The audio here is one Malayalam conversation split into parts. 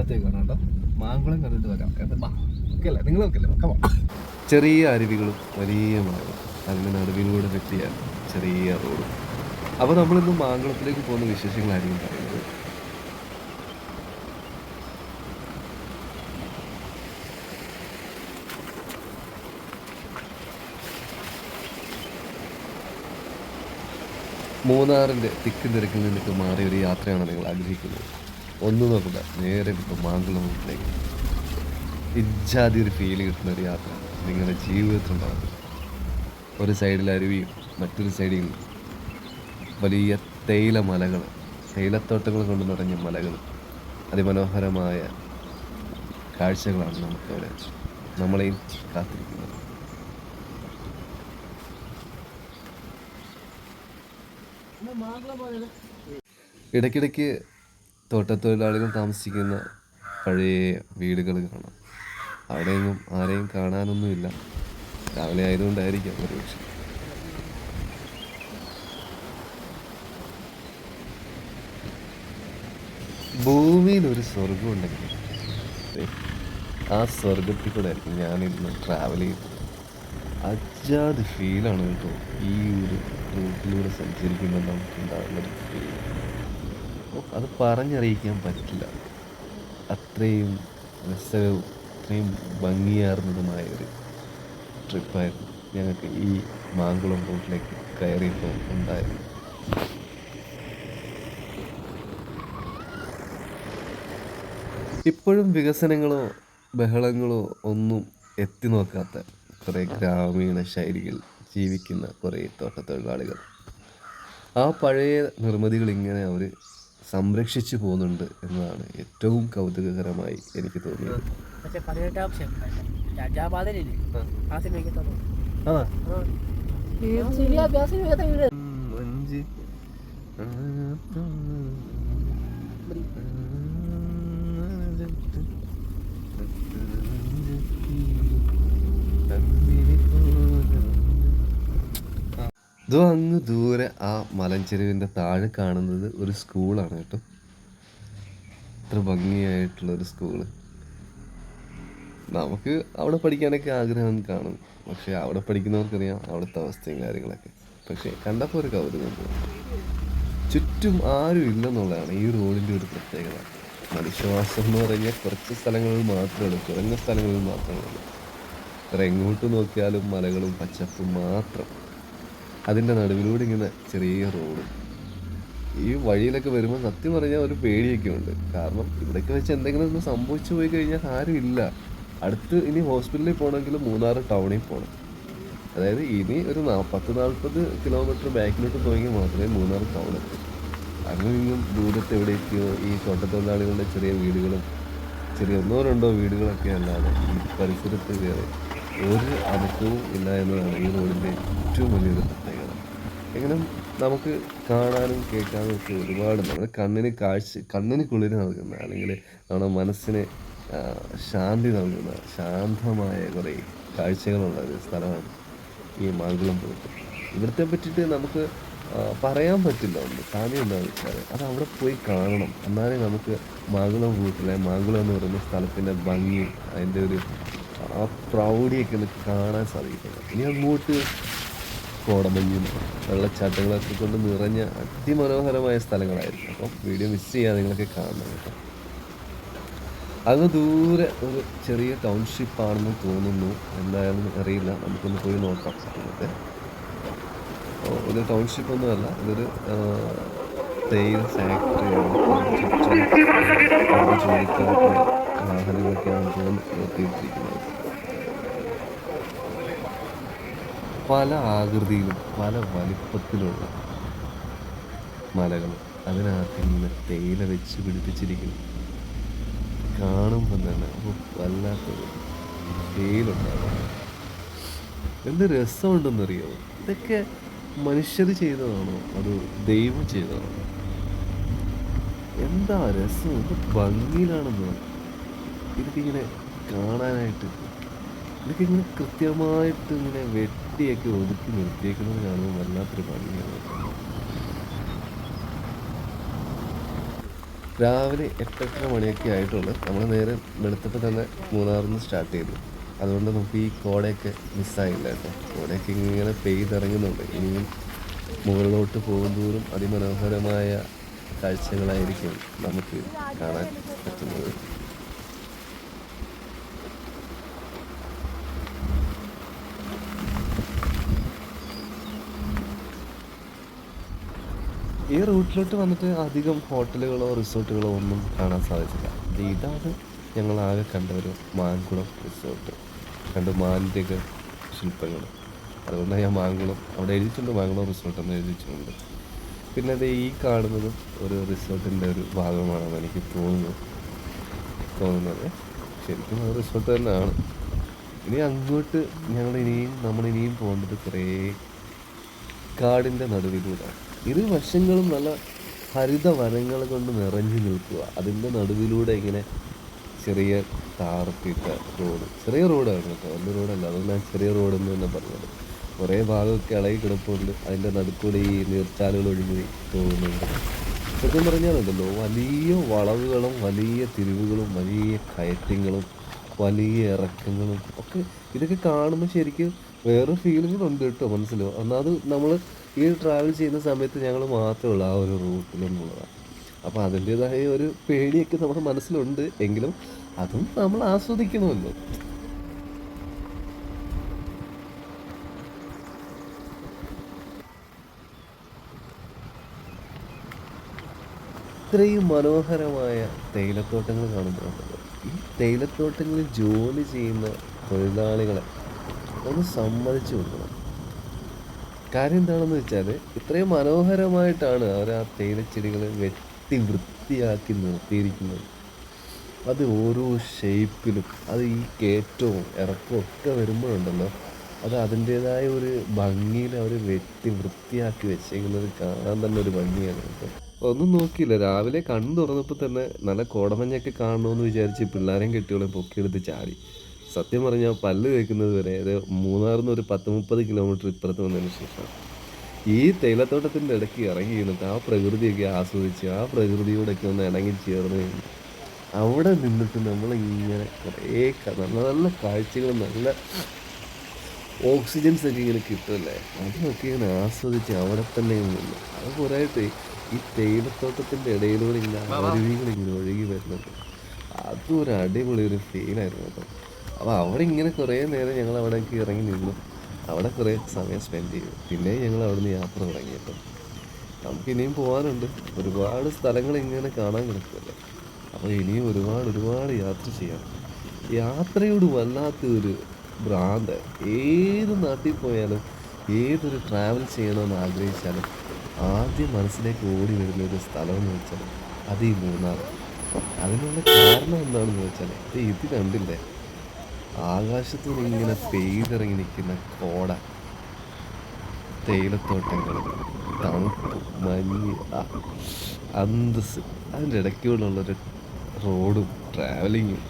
മാങ്കുളത്തേക്കാണ് കേട്ടോ. മാങ്കുളം കണ്ടിട്ട് വരാം. കേട്ടോ ഓക്കെ അല്ലേ നിങ്ങൾ നോക്കല്ലേ കമാ ചെറിയ അരുവികളും വലിയ മലകളും. അതിന്റെ നടുവിലൂടെ പറ്റിയ ചെറിയ റോഡും. അപ്പോൾ നമ്മളിന്ന് മാങ്കുളത്തിലേക്ക് പോകുന്ന വിശേഷങ്ങളായിരിക്കും പറയുന്നത്? മൂന്നാറിന്റെ തിക്കും തിരക്കിൽ നിന്നൊക്കെ മാറിയൊരു യാത്രയാണ് നിങ്ങൾ ആഗ്രഹിക്കുന്നത്. ഒന്നും നോക്കുക നേരെ ഇപ്പോൾ മാങ്കുളം റൂട്ടിലേക്ക് ഇജ്ജാതി ഒരു ഫീൽ കിട്ടുന്ന ഒരു യാത്ര. നിങ്ങളുടെ ജീവിതത്തിൽ ഉണ്ടാകും ഒരു സൈഡിൽ അരുവിയും മറ്റൊരു സൈഡിൽ വലിയ തേയില മലകൾ തേയിലത്തോട്ടങ്ങൾ കൊണ്ട് നിറഞ്ഞ മലകൾ അതിമനോഹരമായ കാഴ്ചകളാണ് നമുക്കവിടെ നമ്മളെയും കാത്തിരിക്കുന്നത്. ഇടയ്ക്കിടയ്ക്ക് തോട്ടത്തൊഴിലാളികൾ താമസിക്കുന്ന പഴയ വീടുകൾ കാണാം. അവിടെയൊന്നും ആരെയും കാണാനൊന്നുമില്ല. രാവിലെ ആയതുകൊണ്ടായിരിക്കാം ഒരുപക്ഷെ ഭൂമിയിൽ ഒരു സ്വർഗം ഉണ്ടെങ്കിൽ ആ സ്വർഗത്തിൽ കൂടെ ആയിരിക്കും ഞാനിന്ന് ട്രാവൽ ചെയ്തത് അജാത് ഫീലാണ് കേട്ടോ ഈ ഒരു റൂട്ടിലൂടെ സഞ്ചരിക്കുമ്പോൾ നമുക്ക് ഉണ്ടാകുന്നൊരു ഫീൽ അത് പറഞ്ഞറിയിക്കാൻ പറ്റില്ല. അത്രയും രസവും അത്രയും ഭംഗിയാർന്നതുമായ ഒരു ട്രിപ്പായിരുന്നു ഞങ്ങൾക്ക് ഈ മാങ്കുളം റൂട്ടിലേക്ക് കയറിയപ്പോൾ ഉണ്ടായിരുന്നു ഇപ്പോഴും വികസനങ്ങളോ ബഹളങ്ങളോ ഒന്നും എത്തി നോക്കാത്ത കുറേ ഗ്രാമീണ ശൈലികൾ ജീവിക്കുന്ന കുറേ തോട്ടത്തൊഴിലാളികൾ. ആ പഴയ നിർമ്മിതികൾ ഇങ്ങനെ അവർ സംരക്ഷിച്ചു പോകുന്നുണ്ട് എന്നതാണ് ഏറ്റവും കൗതുകകരമായി എനിക്ക് തോന്നിയത്. പതിനെട്ടാം ആ. സിനിമയ്ക്ക് ആ. ഇതോ അങ്ങ് ദൂരെ ആ മലഞ്ചെരുവിന്റെ താഴെ കാണുന്നത് ഒരു സ്കൂളാണ് കേട്ടോ. ഇത്ര ഭംഗിയായിട്ടുള്ള ഒരു സ്കൂൾ. നമുക്ക് അവിടെ പഠിക്കാനൊക്കെ ആഗ്രഹം കാണും. പക്ഷെ അവിടെ പഠിക്കുന്നവർക്കറിയാം അവിടുത്തെ അവസ്ഥയും കാര്യങ്ങളൊക്കെ. പക്ഷേ കണ്ടപ്പോൾ ഒരു കൗതുകം ചുറ്റും ആരും ഇല്ലെന്നുള്ളതാണ് ഈ റോഡിന്റെ ഒരു പ്രത്യേകത. മനുഷ്യവാസം എന്ന് പറഞ്ഞാൽ കുറച്ച് സ്ഥലങ്ങളിൽ മാത്രമേ ഉള്ളൂ. കുറഞ്ഞ സ്ഥലങ്ങളിൽ മാത്രമേ ഉള്ളൂ. എങ്ങോട്ട് നോക്കിയാലും മലകളും പച്ചപ്പും മാത്രം. അതിന്റെ നടുവിലൂടെ ഇങ്ങനെ ചെറിയ റോഡ്. ഈ വഴിയിലൊക്കെ വരുമ്പോൾ സത്യം പറഞ്ഞാൽ ഒരു പേടിയൊക്കെ ഉണ്ട്. കാരണം ഇവിടേക്ക് വെച്ച് എന്തെങ്കിലും ഒന്ന് സംഭവിച്ചു പോയി കഴിഞ്ഞാൽ ആരും ഇല്ല. അടുത്ത് ഇനി ഹോസ്പിറ്റലിൽ പോകണമെങ്കിൽ മൂന്നാർ ടൗണിൽ പോകണം അതായത് ഇനി ഒരു പത്ത് നാൽപ്പത് കിലോമീറ്റർ ബാക്കിലോട്ട് പോയെങ്കിൽ മാത്രമേ മൂന്നാർ ടൗൺ എത്തൂ. അങ്ങും ഇങ്ങും ദൂരത്ത് എവിടെയൊക്കെയോ ഈ തോട്ടത്തൊഴിലാളികളുടെ ചെറിയ വീടുകളും ചെറിയ ഒന്നോ രണ്ടോ വീടുകളൊക്കെ അല്ലാതെ ഈ പരിസരത്ത് കയറി ഒരു അനക്കവും ഇല്ല എന്നതാണ് ഈ റോഡിന്റെ ഏറ്റവും വലിയൊരു പ്രത്യേകത. എങ്ങനെ നമുക്ക് കാണാനും കേൾക്കാനും ഒക്കെ ഒരുപാട് നമ്മുടെ കണ്ണിന് കാഴ്ച കണ്ണിന് കുളിര് നൽകുന്ന അല്ലെങ്കിൽ നമ്മുടെ മനസ്സിന് ശാന്തി നൽകുന്ന ശാന്തമായ കുറേ കാഴ്ചകളുള്ള ഒരു സ്ഥലമാണ് ഈ മാങ്കുളം പോയിട്ട് ഇവിടുത്തെ പറ്റിയിട്ട് നമുക്ക് പറയാൻ പറ്റില്ല ഒന്ന്. കാര്യം എന്താണെന്ന് വെച്ചാൽ അത് അവിടെ പോയി കാണണം. എന്നാലേ നമുക്ക് മാങ്കുളം റൂട്ടിലെ മാങ്കുളം എന്ന് പറയുന്ന സ്ഥലത്തിന്റെ ഭംഗി അതിന്റെ ഒരു ആ പ്രൗഢിയൊക്കെ ഒന്ന് കാണാൻ സാധിക്കുന്നത് ഇനി അങ്ങോട്ട് കോടമഞ്ഞും വെള്ളച്ചാട്ടങ്ങളൊക്കെ കൊണ്ട് നിറഞ്ഞ അതിമനോഹരമായ സ്ഥലങ്ങളായിരുന്നു അപ്പം വീഡിയോ മിസ് ചെയ്യാതെ നിങ്ങളൊക്കെ കാണണം കേട്ടോ. അങ്ങ് ദൂരെ ഒരു ചെറിയ ടൗൺഷിപ്പ് ആണെന്ന് തോന്നുന്നു. എന്തായാലും അറിയില്ല. നമുക്കൊന്ന് പോയി നോക്കാം. ഓ, ഒരു ടൗൺഷിപ്പ് ഒന്നുമല്ല. ഇതൊരു തേയില ഫാക്ടറിയാണ് ജോലിക്കാർക്ക് വാഹനങ്ങളൊക്കെയാണ് തോന്നുന്നു നിർത്തിയിട്ടിരിക്കുന്നത്. പല ആകൃതിയിലും പല വലിപ്പത്തിലുള്ള മലകൾ അതിനകത്ത് ഇങ്ങനെ തേയില വെച്ച് പിടിപ്പിച്ചിരിക്കുന്നു. കാണുമ്പോൾ തന്നെ വല്ലാത്തൊരു ഫീലുണ്ടാകും എന്ത് രസമുണ്ടെന്നറിയോ? ഇതൊക്കെ മനുഷ്യർ ചെയ്തതാണോ? അത് ദൈവം ചെയ്തതാണോ? എന്താ രസം? എന്ത് ഭംഗിയിലാണെന്ന് ഇതൊക്കെ ഇങ്ങനെ കാണാനായിട്ട് ഇതൊക്കെ ഇങ്ങനെ കൃത്യമായിട്ട് ഇങ്ങനെ വെട്ടിയൊക്കെ ഒതുക്കി നിർത്തിയേക്കുന്നത് കാണുമ്പോൾ വല്ലാത്തൊരു ഭംഗിയാണ് രാവിലെ എട്ടെട്ടര മണിയൊക്കെ ആയിട്ടുണ്ട് നമ്മൾ നേരെ വെളുത്തപ്പോൾ തന്നെ മൂന്നാറിൽ നിന്ന് സ്റ്റാർട്ട് ചെയ്തു. അതുകൊണ്ട് നമുക്ക് ഈ കോടയൊക്കെ മിസ്സായില്ല കേട്ടോ. കോടയൊക്കെ ഇങ്ങനെ പെയ്തിറങ്ങുന്നുണ്ട്. ഇനിയും മുകളിലോട്ട് പോകുന്തോറും അതിമനോഹരമായ കാഴ്ചകളായിരിക്കും നമുക്ക് കാണാൻ പറ്റുന്നത്. ഈ റൂട്ടിലോട്ട് വന്നിട്ട് അധികം ഹോട്ടലുകളോ റിസോർട്ടുകളോ ഒന്നും കാണാൻ സാധിച്ചില്ല. ഇത് ഇതാണ് ഞങ്ങൾ ആകെ കണ്ട ഒരു മാൻകുളം റിസോർട്ട്. രണ്ട് മാന്തിക ശില്പങ്ങൾ അതുകൊണ്ടാണ് ഞാൻ മാങ്കുളം അവിടെ എഴുതിയിട്ടുണ്ട് മാങ്കുളം റിസോർട്ട് എന്ന് എഴുതിയിട്ടുണ്ട്. പിന്നെ അത് ഈ കാണുന്നത് ഒരു റിസോർട്ടിന്റെ ഒരു ഭാഗമാണെന്ന് എനിക്ക് തോന്നുന്നു. തോന്നുന്നത് ശരിക്കും അത് റിസോർട്ട് തന്നെയാണ്. ഇനി അങ്ങോട്ട് ഞങ്ങൾ ഇനിയും നമ്മളിനിയും പോകേണ്ടത് കുറേ കാടിന്റെ നടുവിലൂടെ. ഇരു വശങ്ങളും നല്ല ഹരിത വനങ്ങൾ കൊണ്ട് നിറഞ്ഞു നിൽക്കുക. അതിന്റെ നടുവിലൂടെ ഇങ്ങനെ ചെറിയ ടാർപ്പിട്ട റോഡ്. ചെറിയ റോഡാണ് കേട്ടോ. വലിയ റോഡല്ല. അതുകൊണ്ട് ഞാൻ ചെറിയ റോഡ് എന്ന് തന്നെ പറഞ്ഞത്. കുറേ ഭാഗമൊക്കെ ഇളകി കിടപ്പുണ്ട്. അതിന്റെ നടുക്കൂടെ ഈ നീർച്ചാലുകൾ ഒഴുകി പോകുന്നുണ്ട്. സത്യം പറഞ്ഞാലുണ്ടല്ലോ വലിയ വളവുകളും വലിയ തിരിവുകളും വലിയ കയറ്റങ്ങളും വലിയ ഇറക്കങ്ങളും ഒക്കെ ഇതൊക്കെ കാണുമ്പോൾ ശരിക്കും വേറെ ഫീലിങ്ങുണ്ട് കേട്ടോ മനസ്സിലോ. എന്നാൽ അത് നമ്മൾ ഈ ട്രാവൽ ചെയ്യുന്ന സമയത്ത് ഞങ്ങൾ മാത്രമേ ഉള്ളൂ ആ ഒരു റൂട്ടിലെന്നുള്ളതാണ് അപ്പോൾ അതിന്റേതായ ഒരു പേടിയൊക്കെ നമ്മുടെ മനസ്സിലുണ്ട്. എങ്കിലും അതും നമ്മൾ ആസ്വദിക്കണമല്ലോ. ഇത്രയും മനോഹരമായ തേയിലത്തോട്ടങ്ങൾ കാണുമ്പോഴുണ്ടല്ലോ ഈ തേയിലത്തോട്ടങ്ങളിൽ ജോലി ചെയ്യുന്ന തൊഴിലാളികളെ ഒന്ന് സമ്മതിച്ചു കൊടുക്കണം. കാര്യം എന്താണെന്ന് വെച്ചാൽ ഇത്രയും മനോഹരമായിട്ടാണ് അവർ ആ തേയിലച്ചെടികൾ വെട്ടി വൃത്തിയാക്കി നിർത്തിയിരിക്കുന്നത്. അത് ഓരോ ഷേപ്പിലും അത് ഈ കയറ്റവും ഇറക്കവും ഒക്കെ വരുമ്പോഴുണ്ടല്ലോ അത് അതിന്റേതായ ഒരു ഭംഗിയിൽ അവർ വെട്ടി വൃത്തിയാക്കി വെച്ചേക്കുന്നത് കാണാൻ തന്നെ ഒരു ഭംഗിയാണ് ഒന്നും നോക്കിയില്ല രാവിലെ കണ്ണു തുറന്നപ്പോൾ തന്നെ നല്ല കോടമഞ്ഞൊക്കെ കാണണമെന്ന് വിചാരിച്ച് പിള്ളേരെയും കെട്ടിയോളെ പൊക്കിയെടുത്ത് ചാടി. സത്യം പറഞ്ഞാൽ പല്ല് തേക്കുന്നത് വരെ അത് മൂന്നാറിൽ നിന്ന് ഒരു പത്ത് മുപ്പത് കിലോമീറ്റർ ഇപ്പുറത്ത് വന്നതിന് ശേഷം ഈ തേയിലത്തോട്ടത്തിന്റെ ഇടയ്ക്ക് ഇറങ്ങി ഇരുന്നിട്ട് ആ പ്രകൃതിയൊക്കെ ആസ്വദിച്ച് ആ പ്രകൃതിയോടൊക്കെ ഒന്ന് ഇണങ്ങി ചേർന്ന് കഴിഞ്ഞു അവിടെ നിന്നിട്ട് നമ്മളിങ്ങനെ കുറേ നല്ല നല്ല കാഴ്ചകൾ നല്ല ഓക്സിജൻസ് ഒക്കെ ഇങ്ങനെ കിട്ടുമല്ലേ അതൊക്കെ ഇങ്ങനെ ആസ്വദിച്ച് അവിടെ തന്നെ നിന്നു. അത് കുറേ ഈ തേയിലത്തോട്ടത്തിന്റെ ഇടയിലൂടെ ഇങ്ങനെ അരുവികൾ ഇങ്ങനെ ഒഴുകി വരുന്നുണ്ട് അതും ഒരു അടിപൊളി ഒരു ഫീലായിരുന്നു കേട്ടോ. അപ്പോൾ അവിടെ ഇങ്ങനെ കുറേ നേരം ഞങ്ങൾ അവിടേക്ക് ഇറങ്ങി നിന്നു. അവിടെ കുറേ സമയം സ്പെൻഡ് ചെയ്തു. പിന്നെ ഞങ്ങൾ അവിടെ നിന്ന് യാത്ര തുടങ്ങി കേട്ടോ. നമുക്ക് ഇനിയും പോകാനുണ്ട് ഒരുപാട് സ്ഥലങ്ങൾ ഇങ്ങനെ കാണാൻ കിടക്കുമല്ലോ അപ്പോൾ ഇനിയും ഒരുപാട് ഒരുപാട് യാത്ര ചെയ്യാം. യാത്രയോട് വല്ലാത്ത ഒരു ഭ്രാന്ത്. ഏത് നാട്ടിൽ പോയാലും ഏതൊരു ട്രാവൽ ചെയ്യണമെന്ന് ആഗ്രഹിച്ചാലും ആദ്യം മനസ്സിലേക്ക് ഓടി വരുന്ന ഒരു സ്ഥലമെന്ന് വെച്ചാൽ അത് ഈ മൂന്നാർ. അതിനുള്ള കാരണം എന്താണെന്ന് വെച്ചാൽ ഇത് കണ്ടില്ലേ? ആകാശത്തൂടെ ഇങ്ങനെ പെയ്തിറങ്ങി നിൽക്കുന്ന കോട. തേയിലത്തോട്ടങ്ങൾ തണുപ്പ് മഞ്ഞ് അന്തസ് അതിന്റെ ഇടയ്ക്കുള്ളൊരു റോഡും ട്രാവലിങ്ങും.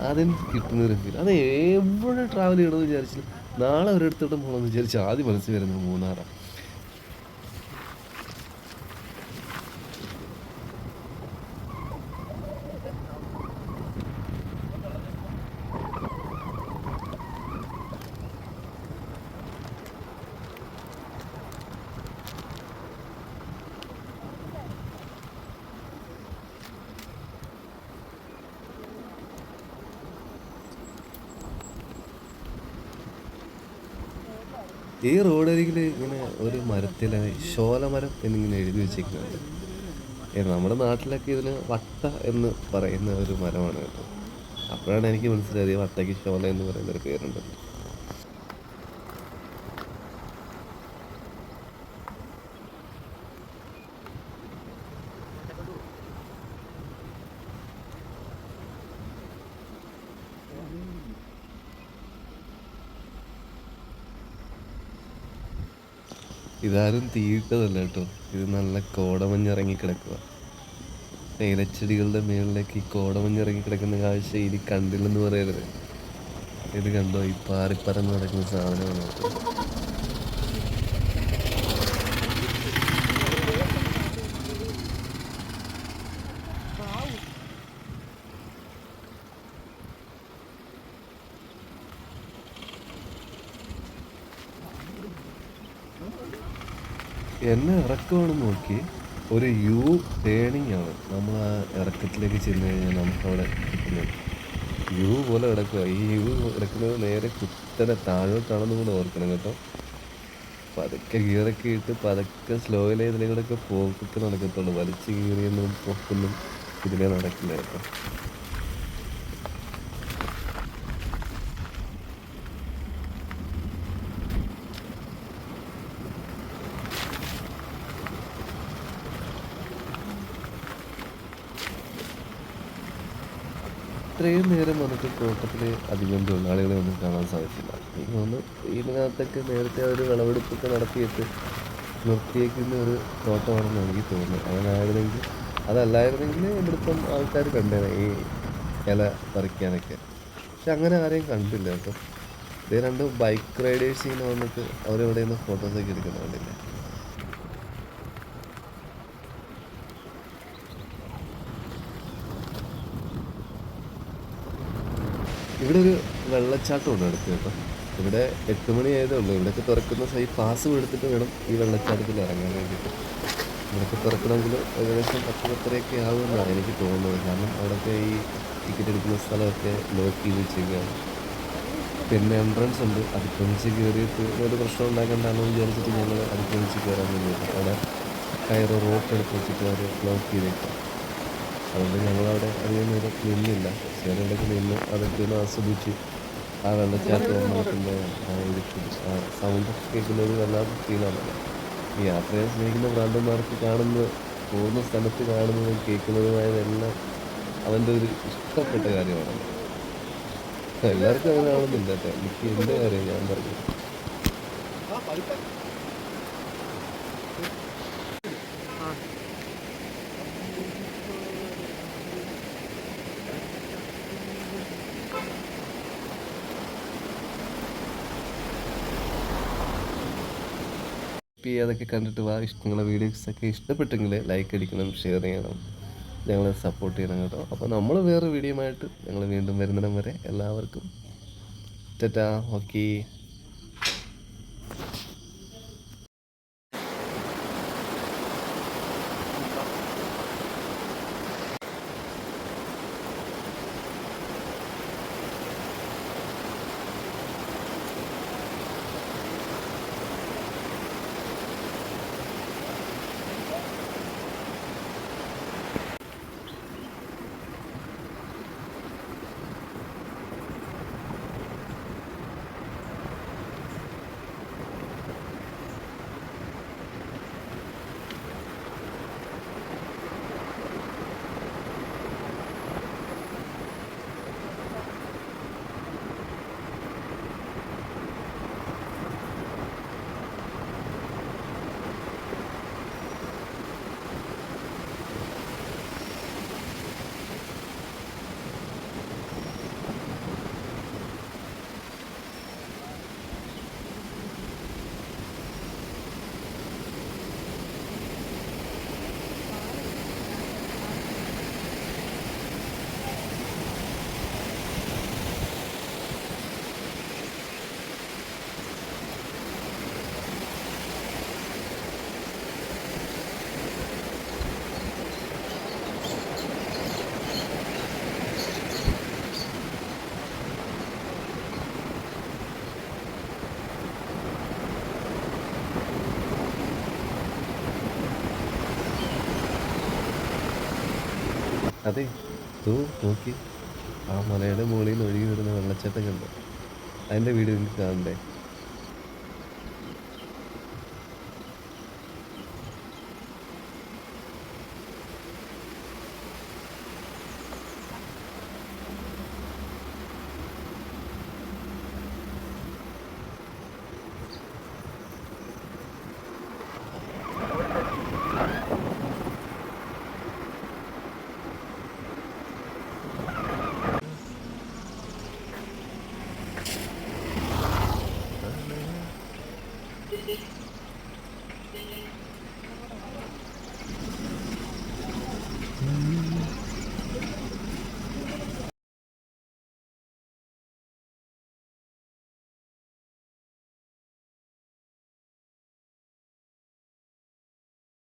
അതിന് കിട്ടുന്നൊരു ഫീൽ അത് എവിടെ ട്രാവൽ ചെയ്യണമെന്ന് വിചാരിച്ചില്ല. നാളെ ഒരിടത്തോട്ടും പോകണമെന്ന് വിചാരിച്ച് ആദ്യം മനസ്സിൽ വരുന്നത് മൂന്നാറാണ്. ഈ റോഡരികിൽ ഇങ്ങനെ ഒരു മരത്തിലെ ശോലമരം എന്നിങ്ങനെ എഴുതി വെച്ചിരിക്കുന്നുണ്ട്. നമ്മുടെ നാട്ടിലൊക്കെ ഇതിന് വട്ട എന്ന് പറയുന്ന ഒരു മരമാണ് കേട്ടോ. അപ്പോഴാണ് എനിക്ക് മനസ്സിലായത് വട്ടയ്ക്ക് ശോല എന്ന് പറയുന്ന ഒരു പേരുണ്ട്. ഇതാരും തീയിട്ടതല്ല കേട്ടോ. ഇത് നല്ല കോടമഞ്ഞിറങ്ങി കിടക്കുക. തേയിലച്ചെടികളുടെ മുകളിലേക്ക് ഈ കോടമഞ്ഞിറങ്ങി കിടക്കുന്ന കാഴ്ച ഇനി കണ്ടില്ലെന്ന് പറയരുത്. ഇത് കണ്ടോ? ഈ പാറിപ്പറന്ന് നടക്കുന്ന സാധനമാണ് കേട്ടോ എന്നെ ഇറക്കമാണെന്ന് നോക്കി ഒരു യു ടേണിംഗ് ആണ്. നമ്മൾ ആ ഇറക്കത്തിലേക്ക് ചെന്ന് കഴിഞ്ഞാൽ നമുക്കവിടെ കിട്ടുന്നത്. യു പോലെ കിടക്കുക ഈ യു കിടക്കുന്നത് നേരെ കുത്തനെ താഴോട്ടാണെന്ന് കൂടെ ഓർക്കണം കേട്ടോ. പതുക്കെ ഗിയറൊക്കെ ഇട്ട് പതുക്കെ സ്ലോയിൽ ഇതിലൂടെയൊക്കെ പോക്കൊക്കെ നടക്കത്തുള്ളൂ. വലിച്ച് കീറിയൊന്നും പൊക്കൊന്നും ഇതിലേ നടക്കില്ല കേട്ടോ. ഇത്രയും നേരം നമുക്ക് തോട്ടത്തിൽ അധികം തൊഴിലാളികളെ ഒന്നും കാണാൻ സാധിച്ചില്ല. എനിക്ക് തോന്നുന്നു ഇതിനകത്തൊക്കെ നേരത്തെ ഒരു വിളവെടുപ്പൊക്കെ നടത്തിയിട്ട് നിർത്തിയേക്കുന്ന ഒരു തോട്ടമാണെന്ന് എനിക്ക് തോന്നുന്നു. അങ്ങനായിരുന്നെങ്കിൽ അതല്ലായിരുന്നെങ്കിൽ ഇവിടുത്തെ ആൾക്കാർ കണ്ടേനെ ഈ ഇല പറിക്കാനൊക്കെ. പക്ഷെ അങ്ങനെ ആരെയും കണ്ടില്ല കേട്ടോ. ഇതേ രണ്ട് ബൈക്ക് റൈഡേഴ്സ് ഇങ്ങനെ വന്നിട്ട് അവരെവിടെയൊന്നും ഫോട്ടോസൊക്കെ എടുക്കുന്ന കണ്ടില്ല? ഇവിടെ ഒരു വെള്ളച്ചാട്ടം ഉണ്ട് അടുത്ത് കേട്ടോ. ഇവിടെ എട്ട് മണി ആയതേ ഉള്ളൂ. ഇവിടെയൊക്കെ തുറക്കുന്ന സൈ പാസ് എടുത്തിട്ട് വേണം ഈ വെള്ളച്ചാട്ടത്തിൽ ഇറങ്ങാൻ വേണ്ടിയിട്ട്. ഇവിടെയൊക്കെ തുറക്കണമെങ്കിൽ ഏകദേശം പത്ത് പത്തരയൊക്കെ ആകുമെന്നാണ് എനിക്ക് തോന്നുന്നത്. കാരണം അവിടെയൊക്കെ ഈ ടിക്കറ്റ് എടുക്കുന്ന സ്ഥലമൊക്കെ ലോക്ക് ചെയ്ത് വെച്ചിരിക്കുകയാണ് പിന്നെ എൻട്രൻസ് ഉണ്ട്. അതിക്രമിച്ച് കയറിയിട്ട് ഒരു പ്രശ്നം ഉണ്ടാക്കണ്ടെന്ന് വിചാരിച്ചിട്ട് ഞങ്ങൾ അതിക്രമിച്ച് കയറാൻ വേണ്ടിയിട്ട് അവിടെ കയറ് റോപ്പ് എടുത്ത് വെച്ചിട്ട് അവർ ലോക്ക് ചെയ്തേക്കാം. അതുകൊണ്ട് ഞങ്ങളവിടെ അധികം നേരം നിന്നില്ല. ചേരയിടയ്ക്ക് നിന്ന് അതൊക്കെ ഒന്ന് ആസ്വദിച്ച് ആ വെള്ളച്ചാട്ടവും മണത്തിന്റെ ആ ഇരിക്കും ആ കേൾക്കുന്നത് വല്ലാത്ത ഫീലാണല്ലോ ഈ യാത്രയെ സ്നേഹിക്കുന്ന ഭ്രാന്തന്മാർക്ക് കാണുന്ന പോകുന്ന സ്ഥലത്ത് കാണുന്നതും കേൾക്കുന്നതുമായതെല്ലാം അവന്റെ ഒരു ഇഷ്ടപ്പെട്ട കാര്യമാണ്. എല്ലാവർക്കും അങ്ങനെ ആവുന്നില്ല കേട്ടോ എനിക്ക് എന്റെ കാര്യം ഞാൻ പറഞ്ഞു. അതൊക്കെ കണ്ടിട്ട് വാ വീഡിയോസ് വീഡിയോസൊക്കെ ഇഷ്ടപ്പെട്ടെങ്കിൽ ലൈക്ക് അടിക്കണം ഷെയർ ചെയ്യണം. ഞങ്ങളെ സപ്പോർട്ട് ചെയ്യണം കേട്ടോ. അപ്പോൾ നമ്മൾ വേറെ വീഡിയോ ആയിട്ട് ഞങ്ങൾ വീണ്ടും വരുന്നിടം വരെ എല്ലാവർക്കും ടാറ്റാ ഓക്കേ അതെ. തൂ നോക്കി. ആ മലയുടെ മുകളിൽ നിന്ന് ഒഴുകി വരുന്ന വെള്ളച്ചാട്ടം കണ്ടോ. അതിന്റെ വീഡിയോ നിങ്ങൾക്ക് കാണണ്ടേ?